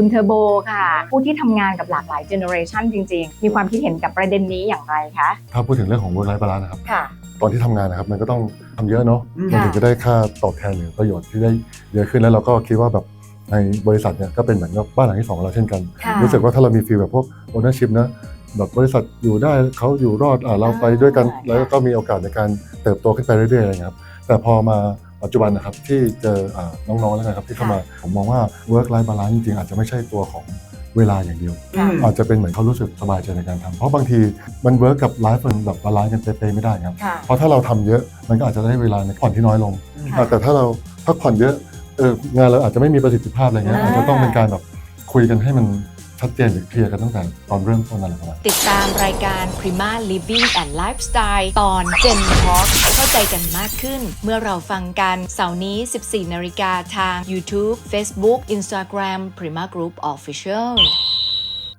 คุณเทอร์โบค่ะ ผู้ที่ทำงานกับหลากหลายเจเนอเรชันจริง ๆ มีความคิดเห็นกับประเด็นนี้อย่างไรคะถ้าพูดถึงเรื่องของ work life balance นะครับค่ะ ตอนที่ทำงานนะครับมันก็ต้องทำเยอะเนาะอืมมันถึงจะได้ค่าตอบแทนหรือประโยชน์ที่ได้เยอะขึ้นแล้วเราก็คิดว่าแบบในบริษัทเนี่ยก็เป็นเหมือนกับบ้านหลังที่สองของเราเช่นกันค่ะรู้สึกว่าถ้าเรามีฟีลแบบพวก ownership นะแบบบริษัทอยู่ได้เขาอยู่รอดอะเราไปด้วยกันอ่าแล้วก็มีโอกาสในการเติบโตขึ้นไปเรื่อยๆอะไรเงี้ยครับแต่พอมา ปัจจุบันนะครับที่เจออ่าน้องๆแล้วนะครับที่เข้ามาผมมองว่า work life balance จริงๆอาจจะไม่ใช่ตัวของเวลาอย่างเดียวอืมอาจจะเป็นเหมือนเขารู้สึกสบายใจในการทำเพราะบางทีมันเวิร์กกับไลฟ์มันแบบบาลานซ์กันเป๊ะๆไม่ได้ครับค่ะเพราะถ้าเราทำเยอะมันก็อาจจะได้เวลาในผ่อนที่น้อยลงค่ะอะแต่ถ้าเราพักผ่อนเยอะเอองานเราอาจจะไม่มีประสิทธิภาพอะไรเงี้ยอ่าอาจจะต้องเป็นการแบบคุยกันให้มัน ชัดเจนหรือเคลียร์กันตั้งแต่ตอนเริ่มต้นนั่นแหละครับติดตามรายการ Prima Living and Lifestyle ตอน Gen Talk เข้าใจกันมากขึ้น เมื่อเราฟังกันเสาร์นี้ 14 นาฬิกาทาง YouTube Facebook Instagram Prima Group Official